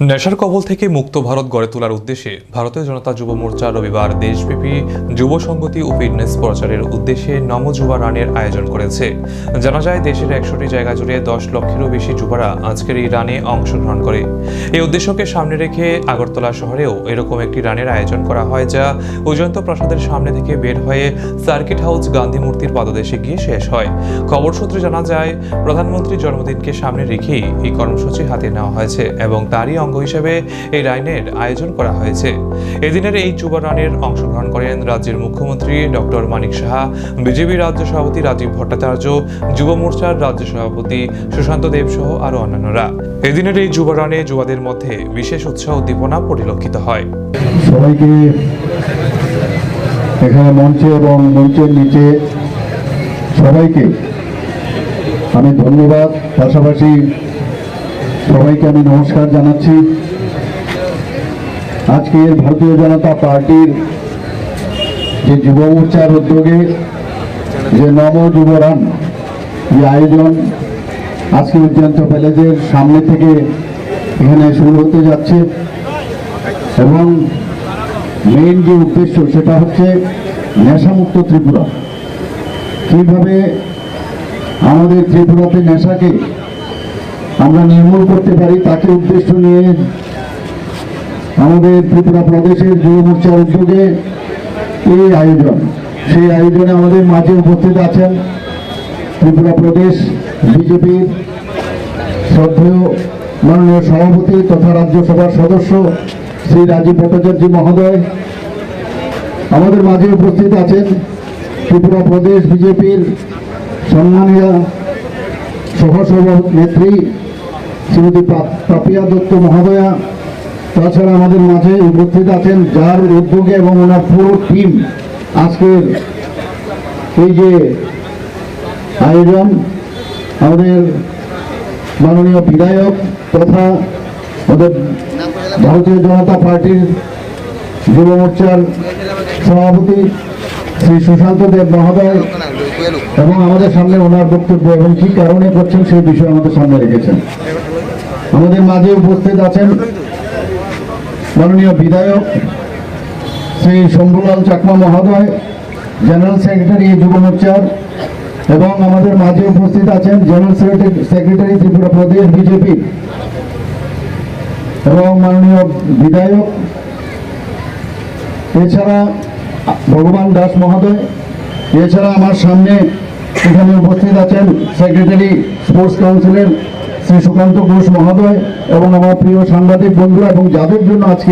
নেশার কবল থেকে মুক্ত ভারত গড়ে তোলার উদ্দেশ্যে ভারতীয় জনতা যুব মোর্চা রবিবার দেশব্যাপী যুব সংগতি ও ফিটনেস প্রচারের উদ্দেশ্যে নম যুবা রানের আয়োজন করেছে। জানা যায়, দেশের একশোটি জায়গা জুড়ে দশ লক্ষেরও বেশি যুবরা আজকের এই রানে অংশগ্রহণ করে। এই উদ্দেশ্যকে সামনে রেখে আগরতলা শহরেও এরকম একটি রানের আয়োজন করা হয়, যা অজন্ত প্রাসাদের সামনে থেকে বের হয়ে সার্কিট হাউস গান্ধী মূর্তির পাদদেশে গিয়ে শেষ হয়। খবর সূত্রে জানা যায়, প্রধানমন্ত্রীর জন্মদিনকে সামনে রেখেই এই কর্মসূচি হাতে নেওয়া হয়েছে এবং তারই অঙ্গ হিসেবে এই রাইনের আয়োজন করা হয়েছে। এদিনের এই যুব রানের অংশগ্রহণ করেন রাজ্যের মুখ্যমন্ত্রী ডক্টর মানিক সাহা, বিজেপি রাজ্য সভাপতি রাজীব ভট্টাচার্য, যুব মোর্চার রাজ্য সভাপতি সুশান্ত দেব সহ আরও অন্যান্যরা। এদিনের এই যুব রানে যুবাদের মধ্যে বিশেষ উৎসাহ উদ্দীপনা পরিলক্ষিত হয়। সবাইকে এখানে মঞ্চে এবং মঞ্চের নিচে সবাইকে আমি ধন্যবাদ। পাশাপাশি সবাইকে আমি নমস্কার জানাচ্ছি। আজকের ভারতীয় জনতা পার্টির যে যুব মোর্চার উদ্যোগে যে নব যুবরান যে আয়োজন আজকে উজ্জয়ন্ত প্যালেজের সামনে থেকে এখানে শুরু হতে যাচ্ছে এবং মেইন যে উদ্দেশ্য সেটা হচ্ছে নেশামুক্ত ত্রিপুরা। কীভাবে আমাদের ত্রিপুরাতে নেশাকে আমরা নির্মূল করতে পারি তাকে উদ্দেশ্য নিয়ে আমাদের ত্রিপুরা প্রদেশের যুব মোর্চার উদ্যোগে এই আয়োজন। সেই আয়োজনে আমাদের মাঝে উপস্থিত আছেন ত্রিপুরা প্রদেশ বিজেপির শ্রদ্ধেয় মাননীয় সভাপতি তথা রাজ্যসভার সদস্য শ্রী রাজীব ভট্টাচার্য মহোদয়। আমাদের মাঝে উপস্থিত আছেন ত্রিপুরা প্রদেশ বিজেপির সম্মানীয় সহসভানেত্রী শ্রীমতী পাপিয়া দত্ত মহোদয়া, তাছাড়া আমাদের মাঝে উপস্থিত আছেন যার উদ্যোগে এবং ওনার পুরো টিম আজকের এই যে আয়োজন, আমাদের মাননীয় বিধায়ক তথা আমাদের ভারতীয় জনতা পার্টির যুব মোর্চার সভাপতি শ্রী সুশান্ত দেব মহোদয় এবং আমাদের সামনে ওনার বক্তব্য এবং কি কারণে করছেন সেই বিষয়ে আমাদের সামনে রেখেছেন। আমাদের মাঝে উপস্থিত আছেন মাননীয় বিধায়ক শ্রী শম্ভুলাল চাকমা মহোদয়, জেনারেল সেক্রেটারি যুব মোর্চার এবং আমাদের মাঝে উপস্থিত আছেন জেনারেল সেক্রেটারি সেক্রেটারি ত্রিপুরা প্রদেশ বিজেপি এবং মাননীয় বিধায়ক। এছাড়া ভগবান দাস মহোদয়। এছাড়া আমার সামনে এখানে উপস্থিত আছেন সেক্রেটারি স্পোর্টস কাউন্সিলের শ্রী সুকান্ত ঘোষ মহোদয় এবং আমার প্রিয় সাংবাদিক বন্ধু এবং যাদের জন্য আজকে